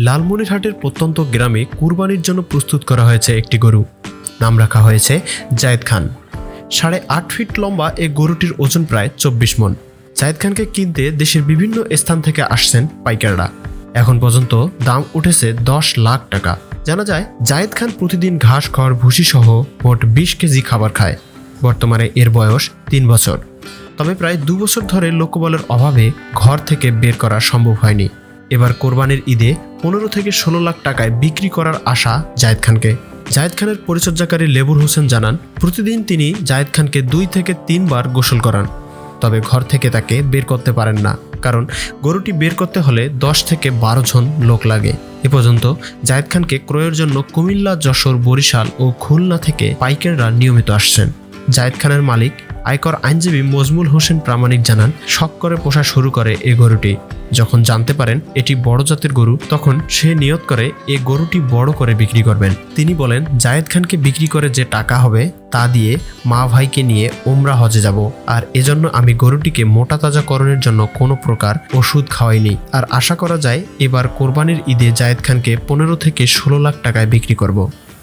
লালমনিরহাটের প্রত্যন্ত গ্রামে কুরবানির জন্য প্রস্তুত করা হয়েছে একটি গরু। নাম রাখা হয়েছে জায়েদ খান। সাড়ে আট ফিট লম্বা এই গরুটির ওজন প্রায় চব্বিশ মন। জায়েদ খানকে কিনতে দেশের বিভিন্ন স্থান থেকে আসছেন পাইকাররা। এখন পর্যন্ত দাম উঠেছে দশ লাখ টাকা। জানা যায়, জায়েদ খান প্রতিদিন ঘাস, খড়, ভুসি সহ মোট বিশ কেজি খাবার খায়। বর্তমানে এর বয়স তিন বছর। তবে প্রায় দু বছর ধরে লোকবলের অভাবে ঘর থেকে বের করা সম্ভব হয়নি। এবার কোরবানির ঈদে পনেরো থেকে ষোলো লাখ টাকায় বিক্রি করার আশা জায়েদ খানকে। জায়েদ খানের পরিচর্যাকারী লেবুর হোসেন জানান, প্রতিদিন তিনি জায়েদ খানকে দুই থেকে তিনবার গোসল করান। তবে ঘর থেকে তাকে বের করতে পারেন না, কারণ গরুটি বের করতে হলে দশ থেকে বারো জন লোক লাগে। এ পর্যন্ত জায়েদ খানকে ক্রয়ের জন্য কুমিল্লা, যশোর, বরিশাল ও খুলনা থেকে পাইকাররা নিয়মিত আসছেন। জায়েদ খানের মালিক আয়কর আইনজীবী মজমুল হোসেন প্রামাণিক জানান, শখ করে পোষা শুরু করে এ গরুটি। যখন জানতে পারেন এটি বড় জাতের গরু, তখন সে নিয়ত করে এ গরুটি বড় করে বিক্রি করবেন। তিনি বলেন, জায়েদ খানকে বিক্রি করে যে টাকা হবে তা দিয়ে মা ভাইকে নিয়ে ওমরা হজে যাব। আর এজন্য আমি গরুটিকে মোটা তাজাকরণের জন্য কোনো প্রকার ওষুধ খাওয়াইনি। আর আশা করা যায়, এবার কোরবানির ঈদে জায়েদ খানকে পনেরো থেকে ষোলো লাখ টাকায় বিক্রি করব।